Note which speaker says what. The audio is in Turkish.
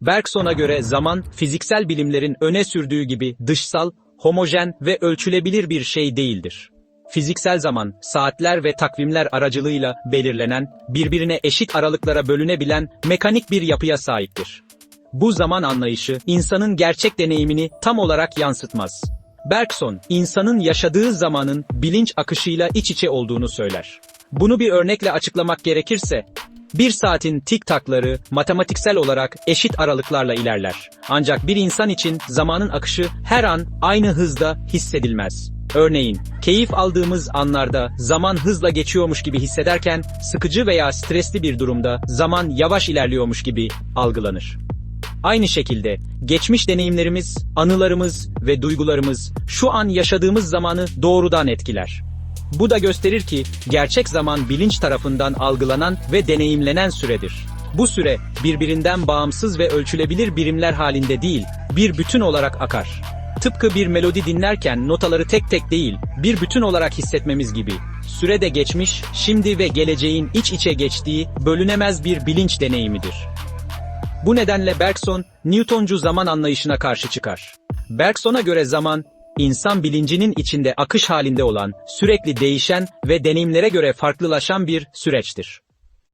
Speaker 1: Bergson'a göre zaman, fiziksel bilimlerin öne sürdüğü gibi dışsal, homojen ve ölçülebilir bir şey değildir. Fiziksel zaman, saatler ve takvimler aracılığıyla belirlenen, birbirine eşit aralıklara bölünebilen mekanik bir yapıya sahiptir. Bu zaman anlayışı, insanın gerçek deneyimini tam olarak yansıtmaz. Bergson, insanın yaşadığı zamanın bilinç akışıyla iç içe olduğunu söyler. Bunu bir örnekle açıklamak gerekirse, bir saatin tik takları matematiksel olarak eşit aralıklarla ilerler. Ancak bir insan için zamanın akışı her an aynı hızda hissedilmez. Örneğin, keyif aldığımız anlarda zaman hızla geçiyormuş gibi hissederken, sıkıcı veya stresli bir durumda zaman yavaş ilerliyormuş gibi algılanır. Aynı şekilde geçmiş deneyimlerimiz, anılarımız ve duygularımız şu an yaşadığımız zamanı doğrudan etkiler. Bu da gösterir ki gerçek zaman bilinç tarafından algılanan ve deneyimlenen süredir. Bu süre birbirinden bağımsız ve ölçülebilir birimler halinde değil, bir bütün olarak akar. Tıpkı bir melodi dinlerken notaları tek tek değil, bir bütün olarak hissetmemiz gibi. Süre de geçmiş, şimdi ve geleceğin iç içe geçtiği bölünemez bir bilinç deneyimidir. Bu nedenle Bergson, Newtoncu zaman anlayışına karşı çıkar. Bergson'a göre zaman, insan bilincinin içinde akış halinde olan, sürekli değişen ve deneyimlere göre farklılaşan bir süreçtir.